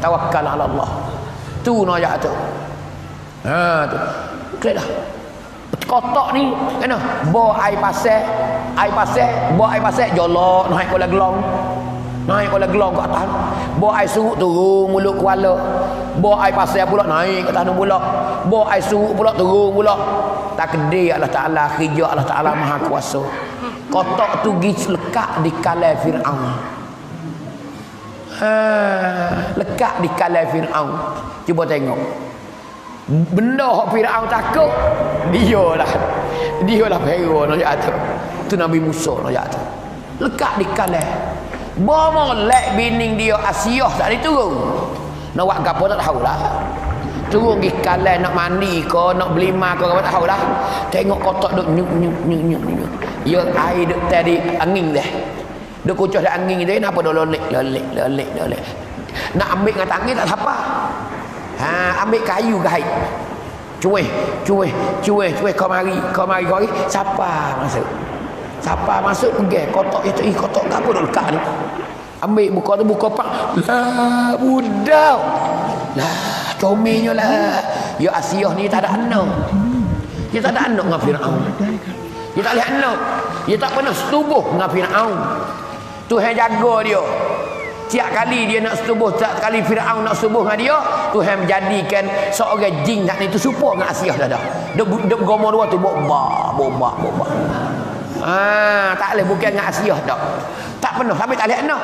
tawakkal ala Allah. Tu no ayat tu. Ha tu. Klik dah. Kotak ni kena. Bo air pasal air pasal bo air pasal jolok naik kepala gelong naik kepala gelong ke atas. Bo air surut turun mulut kepala bo air pasal pula naik ke tanah pula. Bo air surut pula turun pula. Takdir Allah Ta'ala kerja Allah Ta'ala maha kuasa. Kotak tu pergi lekat di kalai Fir'aun ha, lekat di kalai Fir'aun. Cuba tengok. Benda hak Firaun takut dia lah dia lah Pharaoh nak jatuh. Tu Nabi Musa nak jatuh. Lekat di kalah bawa molek bining dia Asyah tak turun. Nak buat apa tak tahu lah. Turun di kalah nak mandi ke nak beli mak ke tak tahu lah. Tengok kotak duk nyuk nyuk nyuk nyuk nyuk. Ya air duk tadi angin dah duk kucah di angin dia kenapa duk lolek lolek lolek lolek nak ambil dengan tangan tak apa Ha, ambil kayu gait. Cuih, cuih, cuih, cuih kau mari, kau mari kau mari. Siapa masuk? Siapa masuk pergi kotak itu, ih kotak tak apa dekat ni. Ambil buka tu buka pak. Lah budak. Lah comelnya lah. Ya Asyah ni tak ada anak. Dia tak ada anak dengan Firaun. Dia tak lihat anak. Dia tak pernah setubuh dengan Firaun. Tuhan jaga dia. Tiap kali dia nak setubuh, tiap kali Fir'aun nak setubuh dengan dia, Tuhan menjadikan seorang jin nak itu supaya dengan Asyah dah dah. Dia, dia bergomor dua tu, boba, boba, boba. Ah, tak boleh bukan dengan Asyah dah. Tak pernah, tapi tak boleh anak.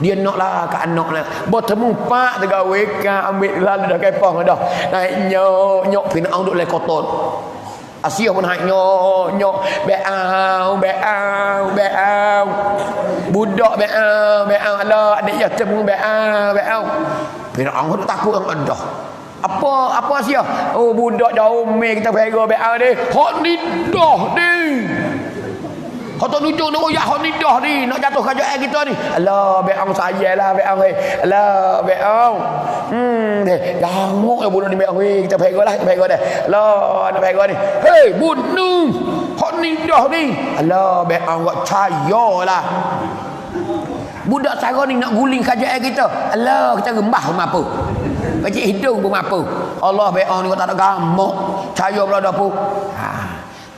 Dia nak lah ke anak lah. Bertemu pak tegawe kan ambil lalu dah kepang dah. Naik nyok, nyok Fir'aun duk lekoton. Asyik pun hak nyok nyok. Beau beau beau budak beau beau ala adik yatim pun beau beau Firaun tu takut dengan dah. Apa apa Asyik oh budak jauh me kita pera beau ni. Hak ni dah ni Kau tak nunjuk nak royak hak ni dah ni nak jatuh kerja air kita ni. Alah beang saya lah beang hei. Alah beang. Hmm deh ganguk ya bunuh ni beang hei kita pega lah pega dah. Alah nak pega ni. Hei bunuh. Hak ni dah ni. Alah beang buat caya lah. Budak cara ni nak guling kerja air kita. Alah kita rembah pun apa. Kecil hidung pun apa. Allah beang ni kau tak ada gamuk. Caya pula dah pun. Ha.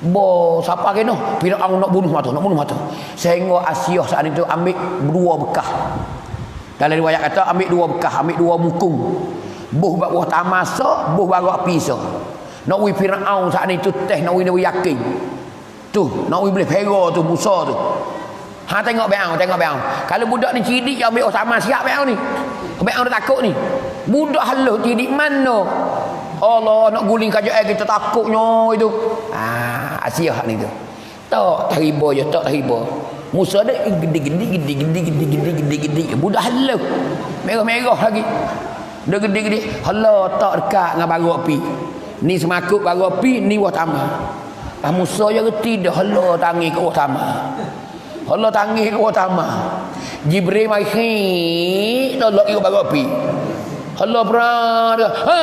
Bo siapa kena? Firaun nak bunuh mata, nak bunuh mata. Sehingga Asyah saat itu ambil dua bekah. Dalam riwayat kata ambil dua bekah, ambil dua mukung. Buh bak buah tamasa, buh barak pisau. Nak wi Firaun saat itu teh nak wi yakin. Tu, nak wi boleh pera tu Musa tu. Ha tengok beang, tengok beang. Kalau budak ni cidik yang ambil oh sama siap beang ni. Beang dia takut ni. Budak halus cidik mana? Allah nak guling kajak air kita takutnya itu. Ah, Asyah ni tu. Tak terhiba je, tak terhiba. Musa ada gede-gede gede-gede gede-gede gede-gede budak halus. Merah-merah lagi. Dia gede-gede. Hala tak dekat dengan baru api. Ni semakut baru api, ni wah tama. Ah Musa je reti dah hala tangi ke wah tama. Hala tangi ke wah tama. Jibril mai hi tolak ke baru api. Allah berada. Ha,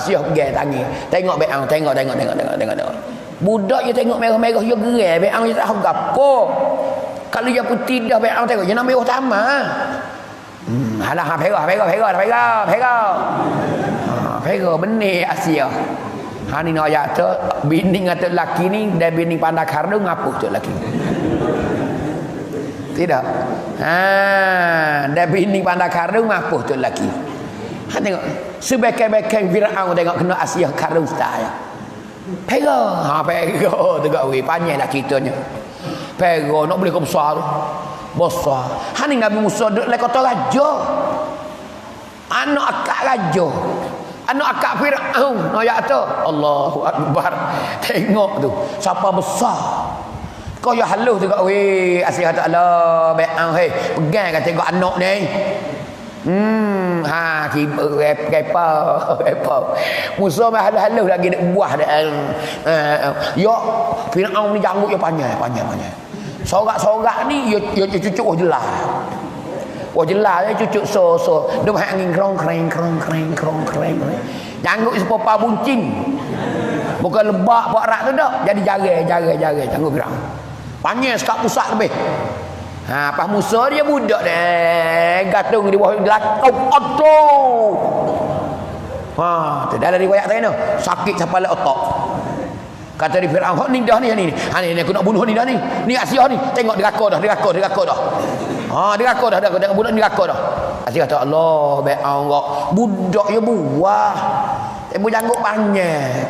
Asyah pergi tangi. Tengok beang, tengok tengok tengok tengok tengok tengok. Budak je tengok merah-merah dia gerai, beang je tak tahu gapo. Kalau dia putih dah beang tengok, dia nama utama. Hmm, alah ha pera pera pera pera pera. Ha, pera benih Asyah. Ha ni nak tu bini ngata lelaki ni dan bini pandai kardung ngapuh tu lelaki. Tidak. Ha, dan bini pandai kardung ngapuh tu lelaki. Ha tengok. Sebekai-bekai Firaun tengok kena Asyah karung saya. Pera. Ha pera tengok we panjang nak ceritanya. Pera nak boleh ke besar. Besar. Ha ni Nabi Musa duduk lek kota raja. Anak akak raja. Anak akak Firaun no ya tu. Allahu akbar. Tengok tu. Siapa besar. Kau ya halus tengok we Asyah kata Allah beang hei. Pegang kan tengok anak ni. Hmm, ha tiba rep repa repa. Musa mah halus-halus lagi nak buah dah. Uh, yo Firaun ni janggut dia panjang panjang panjang. Sorak-sorak ni yo yo cucuk wah jelas. Wah jelas dia cucuk so so. Dia main angin krong kreng krong kreng krong kreng. Janggut sepopa buncing. Bukan lebak pak rak tu dak. Jadi jare janggut Firaun. Panjang sekak pusat lebih. Ha, pas Musa dia budak deh. Gantung di bawah gelakau auto. Ha, dalam riwayat tadi tu. Sakit sampai le otak. Kata di Firaun, "Hok ni dah ni. Ha ni, ni aku nak bunuh ni dah ni. Ni Asia ni. Tengok dia dah, dia dia dah. Ha, dia dah, dah tengok budak ni dah. Asyik kata Allah, baik Allah. Budak ya buah. Tapi janggut banyak.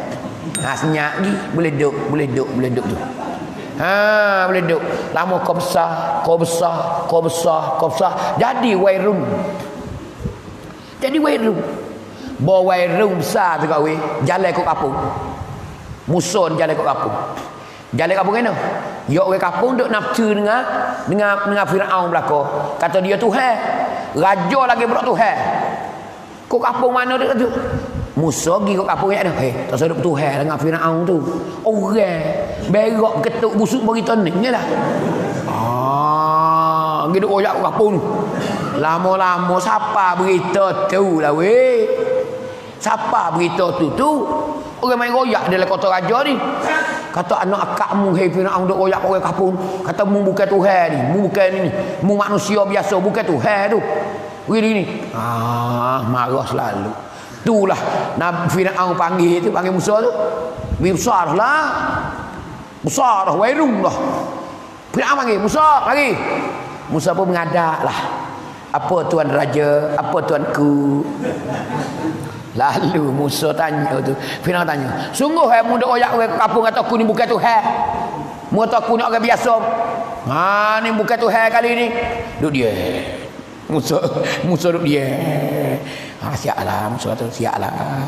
Ha, senyap ni boleh duduk, boleh duduk, boleh duduk tu. Ha, boleh duduk. Lama kau besar, kau besar, kau besar, kau besar. Jadi wairun. Jadi wairun. Bawa wairun besar tu kau weh. Jalan ke kapung. Musun jalan ke kapung. Jalan kapung kena. Ya orang kapung duk nafsu dengan dengan dengan Firaun belaka. Kata dia Tuhan. Raja lagi budak Tuhan. Kau kapung mana dia tu? Musa pergi ke kapung yang ada. Eh, tak sedap Tuhan dengan Firaun tu. Orang berak ketuk busuk bagi ni lah. Ah, gitu oyak ke kapung tu. Lama-lama siapa berita tu lah weh. Siapa berita tu tu? Orang main royak dalam kota raja ni. Kata anak akakmu hei Firaun duk royak orang kapung. Kata mu bukan Tuhan ni, mu bukan ni. Mu manusia biasa bukan Tuhan tu. Begini ni. Ah, marah selalu. Itulah Nabi Fir'aun panggil itu panggil Musa tu. Besar lah. Besar lah. Wairung lah. Fir'aun panggil Musa mari. Musa pun mengadak lah. Apa tuan raja? Apa tuanku? Lalu Musa tanya tu. Fir'aun tanya. Sungguh eh muda oyak ke kapung kata aku ni bukan Tuhan. Mu kata aku ni orang biasa. Ha ni bukan Tuhan kali ni. Duduk dia. Musa Musa duduk dia. Ha siaplah musuh tu siaplah.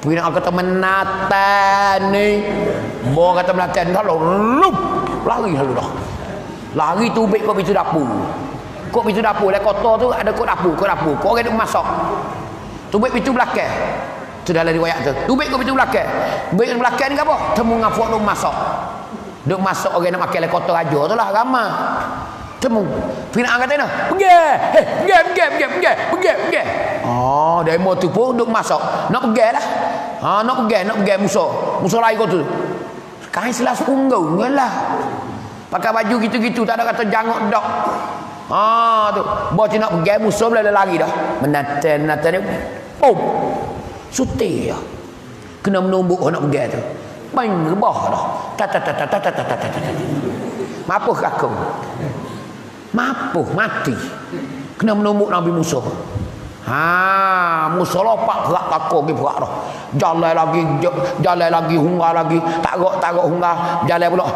Punya nak kata menatan ni. Mo kata menatan dah lalu lari lalu dah. Lari tu bek kau pintu dapur. Kau pintu dapur lah kota tu ada kau dapur, kau dapur. Kau orang masak. Tu bek pintu belakang. Tu dalam riwayat tu. Tu bek kau pintu belakang. Pintu belakang ni apa? Temu ngafuk duk masak. Duk masak orang nak makan le kota raja tu lah ramai temu. Fir'aun kata ni. Pergi. Eh, pergi, pergi, pergi, pergi, pergi, pergi. Oh, demo tu pun duk masuk. Nak pergi lah. Ha, nak pergi, nak pergi Musa. Musa lain kau tu. Kain selas punggau, lah. Pakai baju gitu-gitu tak ada kata jangok dok. Ha, tu. Buat nak pergi Musa boleh lari dah. Menatan, menatan ni. Pum. Oh, Suti ya. Lah. Kena menumbuk nak pergi tu. Main rebah dah. Ta ta ta ta ta ta ta ta ta. Mapuh kakung mapuh mati. Kena menumbuk Nabi Musa. Ha Musa lopak gerak takut pergi berak dah. Jalan lagi jalan lagi hungar lagi. Takut takut hungar jalan pula.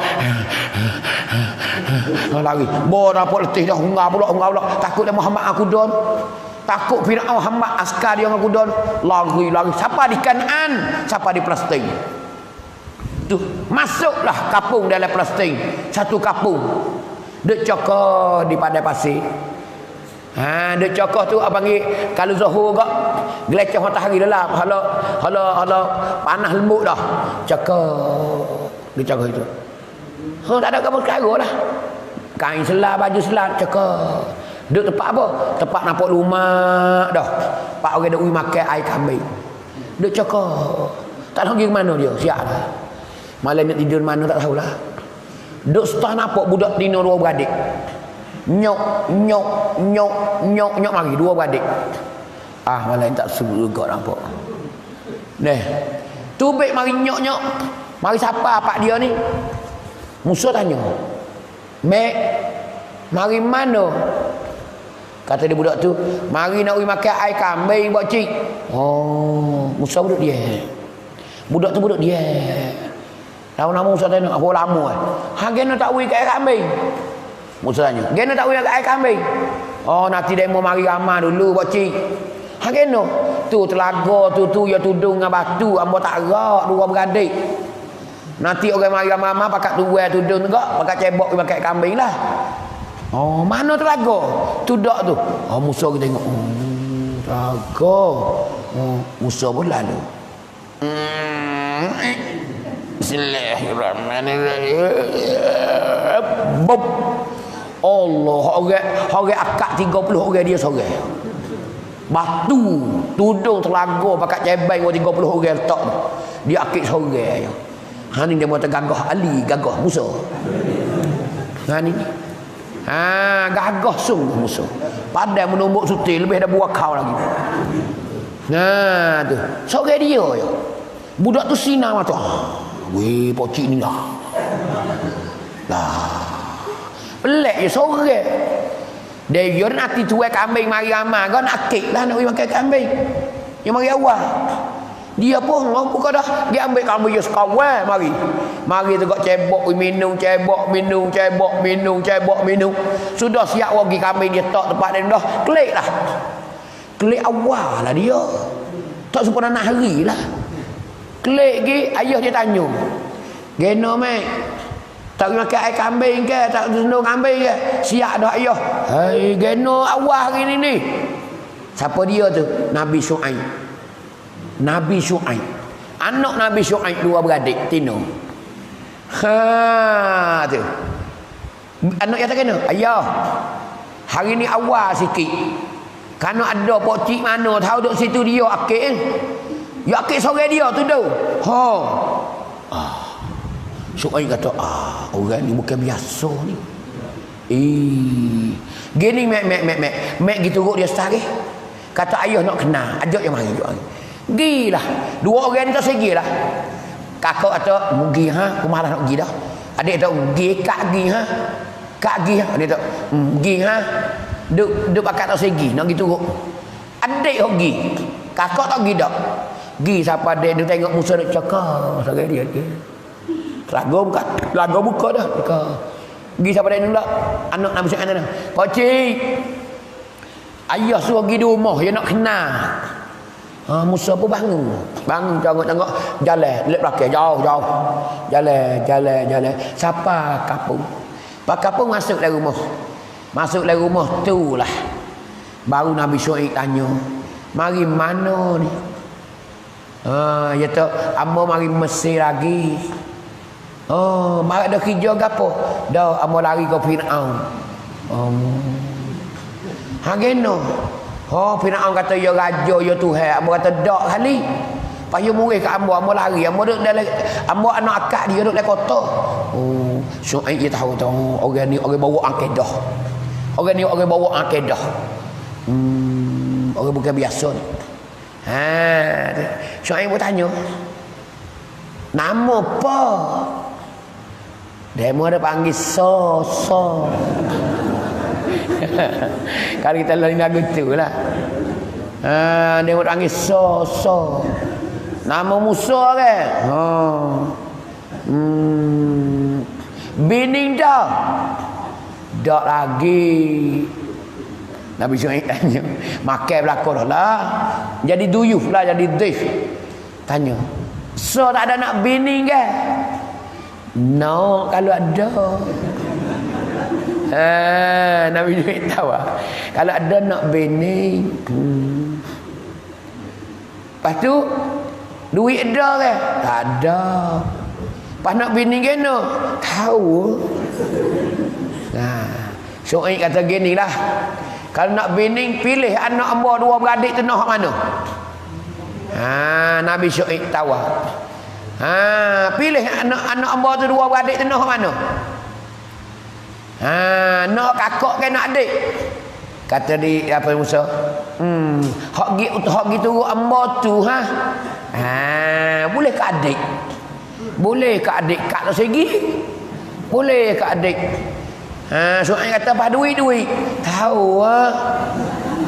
Lagi bo dapat letih dah. Hungar pula hungar pula. Takut dia Muhammad aku don. Takut Fir'aun Muhammad askar dia aku don. Lagi lagi siapa di Kanan siapa di Palestin? Tu masuklah kapung dalam Palestin. Satu kapung Duk cokor di padai pasir. Ha, duk cokor tu apa panggil kalau zuhur gak geleceh matahari dah lah. Kalau kalau kalau panas lembut dah. Cokor di cokor itu. Ha, tak ada apa perkara lah. Kain selah, baju selah, cokor. Duk tempat apa? Tempat nampak rumah dah. Pak orang duk makan air kambing. Duk cokor. Tak tahu pergi ke mana dia. Siap lah. Malam nak tidur mana tak tahulah. Duk setah nampak budak tino dua beradik. Nyok, nyok, nyok, nyok, nyok mari dua beradik. Ah, malah tak sebut juga nampak. Nih. Tubik mari nyok, nyok. Mari siapa pak dia ni? Musa tanya. Mek, mari mana? Kata dia budak tu, mari nak pergi makan air kambing buat cik. Oh, Musa budak dia. Budak tu budak dia. Tahu nama Musa tanya, aku lama eh. Ha gena tak wi kat kambing. Musa tanya, gena tak wi kat kambing. Oh nanti dia mau mari ramah dulu buat cik. Ha gena. Tu telaga tu tu ya tudung dengan batu ambo tak rak dua beradik. Nanti orang mari ramah pakai dua tudung juga, pakai cebok pakai kambing lah. Oh, mana telaga? Tudak tu. Oh, Musa kita tengok. Hmm, telaga. Oh, Musa pun lalu. Hmm. Bismillahirrahmanirrahim. Bob. Allah, orang orang akak 30 orang dia seorang. Batu, tudung telaga pakai cebeng 30 orang letak. Dia akik seorang. Ha ni dia mau tergagah Ali, gagah Musa. Ha ni. Ha, gagah sungguh musuh. Padai menumbuk suti lebih dah buat kau lagi. Nah, tu. Sore dia ya. Budak tu sinar mata. Weh, pocik ni lah. Lah. Pelik je sore. Dia yo nak tuai kambing mari amal. Kau nak kek lah nak makan kambing. Yang mari awal. Dia pun bukan dah dia ambil kambing dia sekawan mari. Mari tegak cebok minum cebok minum cebok minum cebok minum. Sudah siap pergi kambing dia tak tempat dia dah klik lah. Klik awal lah dia. Tak sempurna nak hari lah. Klik lagi ayah dia tanya. Geno mek. Tak makan air kambing ke? Tak senung kambing ke? Siap dah ayah. Hai geno awal hari ni ni. Siapa dia tu? Nabi Syuaib. Nabi Syuaib. Anak Nabi Syuaib dua beradik Tino. Ha tu. Anak yang tak kena. Ayah. Hari ni awal sikit. Karena ada pocik mana tahu duk situ dia akik eh. Ya akik sore dia tu dah. Ha. Ah. Syuaib kata, ah, orang ni bukan biasa ni. Eh. Gini mek mek mek mek. Mek gitu dia setari. Kata ayah nak kenal. Ajak yang mari. Ajak Gilah. Dua orang ni tak segi lah. Kakak kata, pergi ha, aku malah nak pergi dah. Adik kata, pergi kak pergi ha. Kak pergi ha. Adik kata, pergi ha. Duk, duk pakat tak segi, nak pergi turut. Adik kau pergi. Kakak tak pergi dah. Pergi siapa adik, dia tengok musuh nak cakap. Saya dia, dia. Lagu buka, lagu buka dah. Buka. Pergi siapa adik pula. Anak nak bersyukur sana. Pakcik. Ayah suruh pergi di rumah, dia nak kenal. Ha, Musa pun bangun. Bangun tengok-tengok jalan lep belakang jauh-jauh. Jalan, jalan, jalan. Siapa kapung? Pak kapung masuk dalam rumah. Masuk dalam rumah tu lah. Baru Nabi Syuaib tanya, "Mari mana ni?" Ha, ya tu, amo mari Mesir lagi. Oh, mari ada kerja gapo? Dah amo lari ke Firaun. Um. Ha geno. Oh, Firaun kata ya raja ya Tuhan. Ambo kata dak kali. Payu murid kat ambo, ambo lari. Ambo duduk dalam ambo anak akak dia duduk dalam kota. Oh, Syuaib dia tahu tahu orang ni orang bawa akidah. Orang ni orang bawa akidah. Hmm, orang bukan biasa ni. Ha, Syuaib pun tanya. Nama apa? Dia ada panggil so so. Kalau kita lalu lagu tu lah. Ha, dia panggil so so. Nama Musa ke? Ha. Hmm. Bining dah. Tak lagi. Nabi Syuaib tanya. Makan belakang lah. Jadi duyuf lah. Jadi dif. Tanya. So tak ada nak bining ke? No kalau ada. Ha, Nabi Nuh tahu ah. Kalau ada nak bini, hmm. Lepas tu duit ada ke? Tak ada. Pas nak bini kena? Tahu. Nah, Syuaib kata gini lah. Kalau nak bini pilih anak hamba dua beradik tu nak mana? Ha, Nabi Syuaib tahu. Ha, pilih anak anak hamba tu dua beradik tu nak mana? Ha, nak kakak ke nak adik? Kata di apa Musa? Hmm, hak gi hak gi turut amba tu ha. Ha, boleh ke adik? Boleh ke adik kat segi? Boleh ke adik? Ha, Suai kata apa duit-duit? Tahu ah.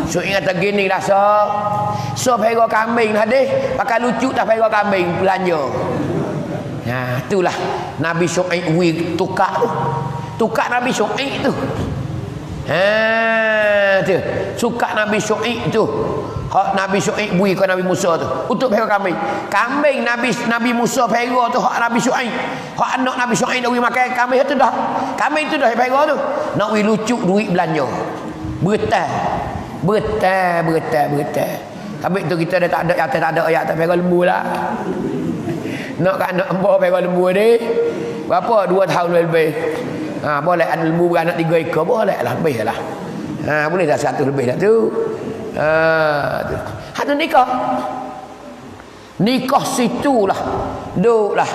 Suai kata gini lah so. So pera kambing lah deh. Pakai lucu tak pera kambing belanja. Ha, itulah Nabi Syuaib tukar tu tukar Nabi Syuaib tu ha tu suka Nabi Syuaib tu hak Nabi Syuaib bui ke Nabi Musa tu? Untuk pera kambing. Kambing Nabi Nabi Musa pera tu hak Nabi Syuaib. Hak anak Nabi Syuaib dah makan kambing tu dah. Kambing tu dah pera tu. Nak wi lucu duit belanja. Betul betul betul betul kambing tu kita dah tak ada yang tak ada ayat tak pera lembu lah. Nak kan nak embo pera lembu ni berapa? Dua tahun lebih. Ha, boleh. Ada lembu beranak tiga ekor boleh lah. Lebih lah. Ha, boleh dah satu lebih dah tu. Ha, tu. Nikah. Nikah situlah. Duklah.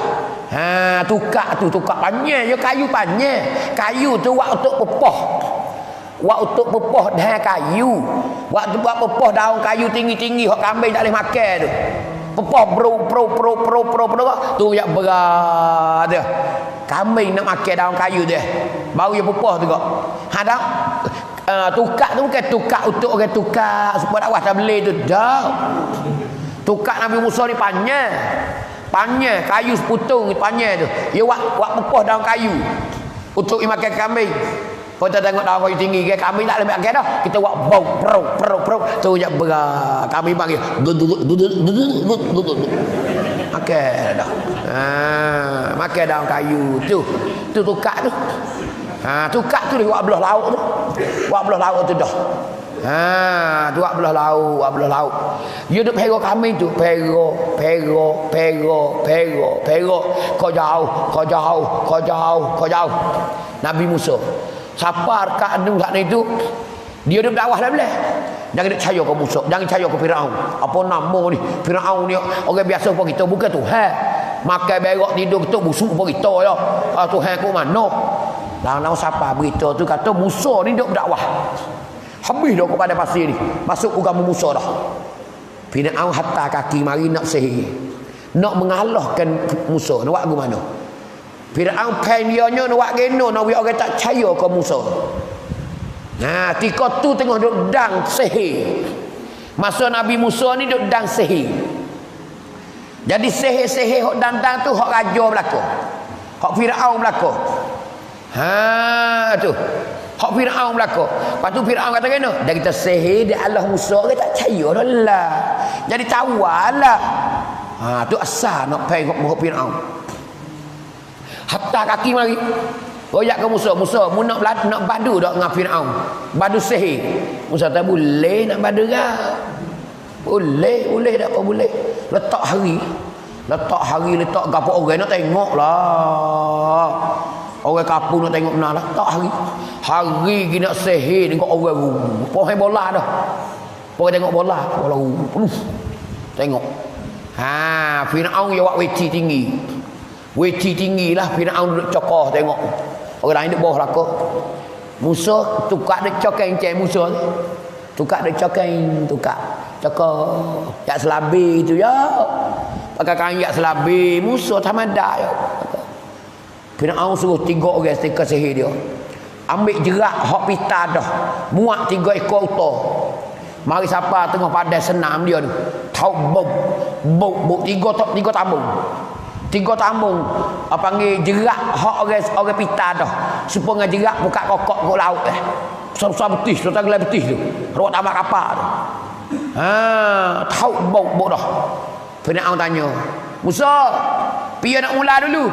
Ha, tukar tu, tukar panjang. Ya kayu panjang. Kayu tu untuk pepah. Untuk pepoh daun kayu. Buat buat pepoh daun kayu tinggi-tinggi hok kambing tak boleh makan tu. Pepoh pro pro pro pro pro pro tu yang berat dia. Kambing nak makan daun kayu dia. Baru dia pepoh tu kok. Ha dah. Uh, tukar tu bukan tukar untuk orang tukar supaya dakwah tak boleh tu dah. Tukar Nabi Musa ni panjang. Panjang kayu seputung panjang tu. Dia buat buat pepoh daun kayu untuk makan kambing. Kau tak tengok daun kayu tinggi ke kambing tak boleh makan dah. Kita buat bau pro pro pro tu je berat. Kami panggil makan dah. Ha, makan daun kayu tu. Tu tukar tu. Ha, tu dia buat belah lauk tu. Buat belah lauk tu dah. Ha, tu buat belah lauk, buat belah lauk. Dia duk pero kami tu, pero, pero, pero, pero, pero. Kau jauh, kau jauh, kau jauh, kau jauh. Nabi Musa. Siapa kat anu kat itu? Dia duk dakwah dah boleh. Jangan duk percaya ke Musa, jangan percaya ke Firaun. Apa nama ni? Firaun ni orang biasa pun kita bukan tu. Ha. Makan berak tidur tu busuk pun kita ya. Ah Tuhan ku mana? Lalu siapa berita tu kata Musa ni duk dakwah. Habis dah kepada pasir ni. Masuk agama Musa dah. Fir'aun hatta kaki mari nak sihir. Nak mengalahkan Musa. Nak buat mana? Fir'aun kain dia nak buat geno. Nak buat orang tak percaya ke Musa. Nah, tika tu tengah duduk dang sihir. Masa Nabi Musa ni duduk dang sihir. Jadi sihir-sihir hok dang-dang tu hok raja berlaku. Hok Fir'aun berlaku. Ha tu. Hak Fir'aun berlaku. Lepas tu Fir'aun kata kena. Dia kita sihir dia Allah Musa ke tak percaya dah lah. Jadi tawar lah. Ha, tu asal nak pergi ke Fir'aun. Hatta kaki mari. Royak ke Musa. Musa, mu nak, nak badu tak dengan Fir'aun. Badu sihir. Musa tak boleh nak badu ke? Boleh, boleh tak apa boleh. Letak hari. Letak hari, letak gapa orang nak tengok lah. Orang kapung nak tengok benar lah. Tak hari. Hari kita nak sehir tengok orang. Pohon bola dah. Pohon tengok bola. Bola. Uh. Tengok. Ha, Fir'aun dia buat weti tinggi. Weti tinggi lah. Fir'aun duduk cokoh tengok. Orang lain duduk bawah lakuk. Musa tukar dia cokang cek Musa. Tukar dia cokang. Tukar. Cokor. Yak selabi tu ya. Pakai kain yak selabi. Musa tamada ya. Fir'aun suruh tiga orang setika sihir dia. Ambil jerak hak pita dah. Muat tiga ekor uta. Mari siapa tengah pada senam dia tu. Tau bom. Bom. Bom. Tiga, tiga tambung. Tiga tambung. Apa panggil jerak hak orang, orang pita dah. Supaya jerak buka kokok ke laut eh. Besar-besar betis. Letak gelap betis tu. Rawat tambah kapal tu. Ha, tahu bau bau dah. Fir'aun tanya, "Musa, piye nak mula dulu?"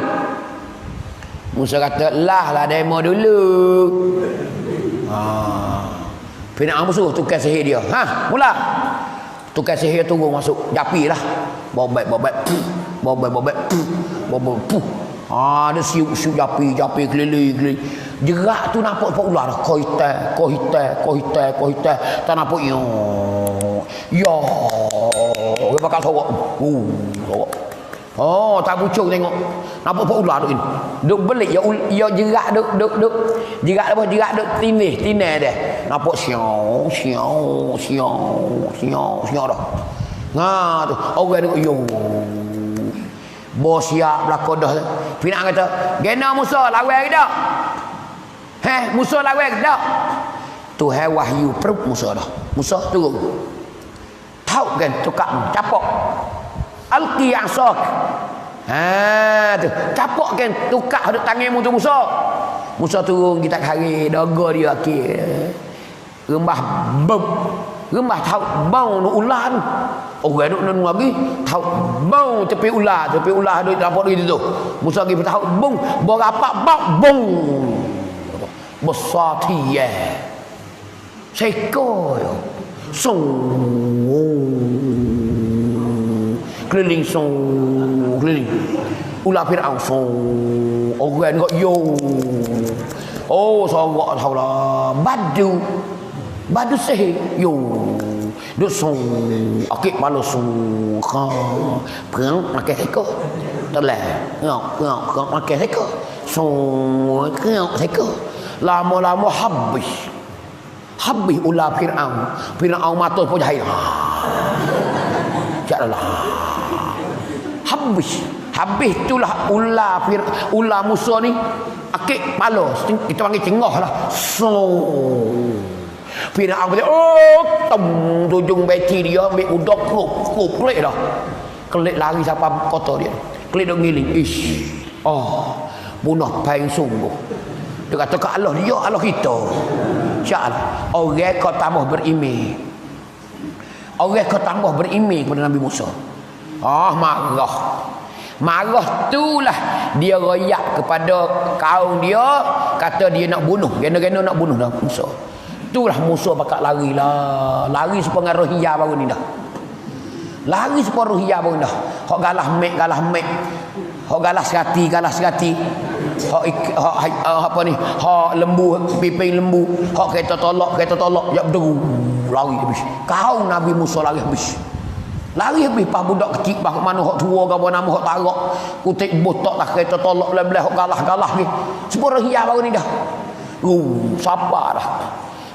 Musa kata, lah lah demo dulu. Ha. Fir'aun musuh tukar sihir dia. Ha, mula. Tukar sihir turun masuk. Japi lah. Bobek, bobek. Bobek, bobek. Bobek, puh. Ha, dia siuk, siuk japi, japi keliling, keliling. Jerak tu nampak pak ular dah. Kau hitam, kau hitam, kau hitam, kau hitam. Tak nampak, yo. Yo. Dia bakal sorok. Uh, sorok. Oh, tak pucuk tengok. Nampak apa ular duk ini. Duk belik ya ya jerak duk duk duk. Jerak apa jerak duk tinih, tinih dia. Nampak siau, siau, siau, siau, siau dah. Nah tu, orang duk yo. Bos siap belakang dah. Pina kata, "Gena Musa lawan ke tak?" Heh, Musa lawan ke tak? Tu hai wahyu perut Musa dah. Musa turun. Tahu kan tukak capok alqi asak ha tu. Capok kan? Tukar hadap tanganmu tu Musa. Musa turun kita hari daga dia akhir rembah bom. Rembah tahu bau nu ular tu orang duk nang lagi tahu bau tepi ular. Tepi ular duk dapat gitu tu. Musa pergi tahu bung berapa bau bung. Besar tiye. Seko yo. Sung keliling song keliling. Ular Fir'aun song orang kok yo. Oh sawak lah badu badu sihir yo. Duk song akik malu song ka perang makan seko. Telah ngok ngok ngok makan seko. Song ngok seko. Lama-lama habis. Habis ular Fir'aun Fir'aun mata pun jahil. Tak lah habis. Habis itulah ular Fir, ular Musa ni akik pala kita panggil cengah lah. So Fir'aun kata oh tem tujung beci dia ambil udak kup kup kelik dah. Kelik lari siapa kota dia. Kelik duk ngiling. Ish oh bunuh paling sungguh. Dia kata ke Allah dia Allah kita. insyaAllah orang kau tambah berimeh. Orang kau tambah berimeh kepada Nabi Musa ah marah. Marah itulah dia royak kepada kaum dia kata dia nak bunuh. Gena-gena nak bunuh dah Musa itulah Musa bakal lari lah. Lari sepengaruh hia baru ni dah. Lari sepengaruh hia baru dah. Hok galah mek galah mek. Hok galah serati galah serati. Hok hok apa ni? Hok lembu piping lembu. Hok kereta tolak kereta tolak ya berderu lari habis. Kau Nabi Musa lari habis Lari habis pas budak kecil bah mana hok tua ke nama hok tarak. Kutik botak lah kereta tolak belah-belah hok galah-galah ni. Sepuluh hia baru ni dah. Uh, siapa dah.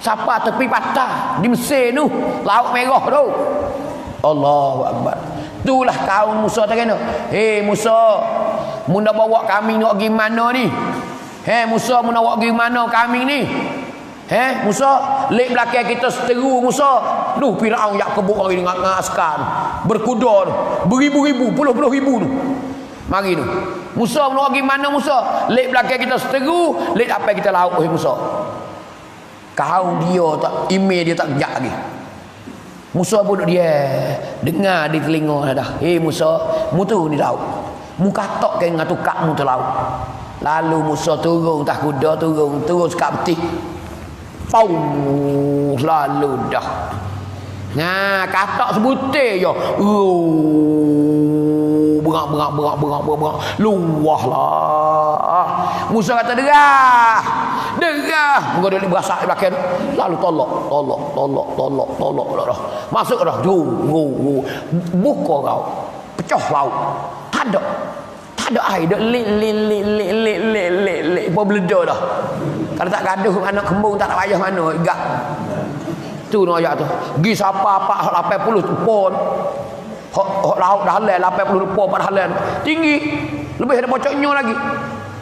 Siapa tepi patah di Mesir tu. Laut merah tu. Allahu Akbar. Itulah kaum Musa tak kena. Hei Musa. Muna bawa kami nak pergi mana ni? Hei Musa muna bawa pergi mana kami ni? Hei Musa. Lek belakang kita seteru Musa. Duh Firaun yak kebuk lagi dengan, dengan askar. Berkuda tu. Beribu-ribu, puluh-puluh ribu tu. Mari tu. Musa mau pergi mana Musa? Lek belakang kita seteru, lek apa kita lauk oi Musa. Kau dia tak email dia tak kejak lagi. Musa pun dia dengar di telinga dah. Hei Musa, mu tu ni lauk. Mu katok ke dengan tukak mu tu lauk. Lalu Musa turun tak kuda turun, turun sekat betih. Pau lalu dah. Nah, katak sebutir je. Oh, berak berak berak berak berak berak. Luah lah. Musa kata derah. Derah. Muka dia berasa di belakang. Lalu tolak, tolak, tolak, tolak, tolak dah. Masuk dah. Jo, jo, jo. Buka kau. Pecah laut. Tak ada. Tak ada air. Dia lik, lik, lik, lik, lik, lik, lik, lik. Dah. Kalau tak gaduh anak kembung tak nak payah mana. Gak. Tu no ayat tu. Gi siapa apa 80 pun. Hok hok laut dah halal 80 rupa pada halal. Tinggi. Lebih ada pocoknya lagi.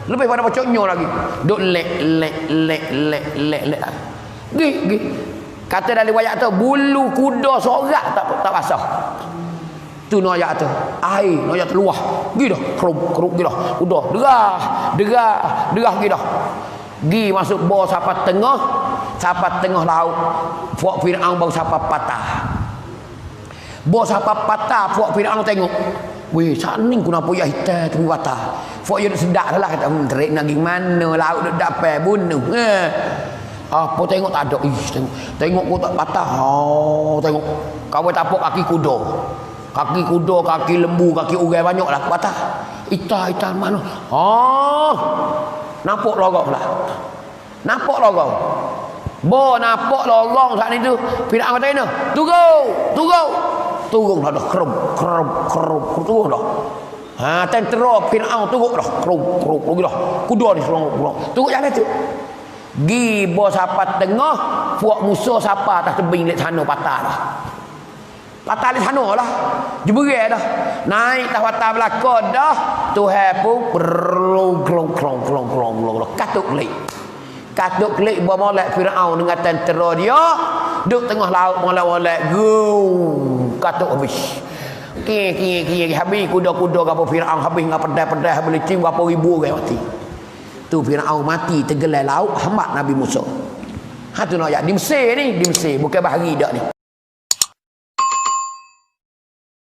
Lebih pada pocoknya lagi. Duk lek lek lek lek lek lek. Gi gi. Kata dari ayat tu bulu kuda sorak tak tak basah. Tu no ayat tu. Air no ayat luah. Gi dah. Kerup kerup gi dah. Udah derah. Derah. Derah gi dah. Gi masuk bawah sapat tengah, sapat tengah laut. Puak Firaun baru sapat patah. Bawah sapat patah, puak Firaun tengok. Weh, saning kenapa ya hitam tapi patah. Puak dia sedak lah kata, hmm, terik nak mana laut dak dapat bunuh. Eh. Apa tengok tak ada. Ish, tengok. Tengok kau tak patah. Oh, tengok. Kau tapuk kaki kuda. Kaki kuda, kaki lembu, kaki urai banyak lah patah. Ita, ita mana? Oh. Nampak lorong lah. Nampak lorong. Bo nampak lorong saat itu. Firaun kata ini. Turun. Turun. Turun lah dah. Kerum. Kerum. Kerum. Turun dah. Ha, tentera Firaun turun dah. Kerum. Kerum. Kerum dah. Kuda ni selong. Turun jalan tu. Gi bo sapa tengah. Puak musuh sapa atas tebing lek sana patah dah. Patah di sana lah. Jeberai dah. Naik tak patah belakang dah. Tuhan pun berlong klong klong klong klong klong katuk kelik. Katuk kelik buat molek Firaun dengan tentera dia. Duk tengah laut molek-molek. Katuk habis. Kiri kiri kiri habis kuda-kuda gapo Firaun habis ngap pedai-pedai habis licin gapo ribu orang mati. Tu Firaun mati tenggelam laut hambat Nabi Musa. Ha tu nak di Mesir ni, di Mesir bukan bahari dak ni.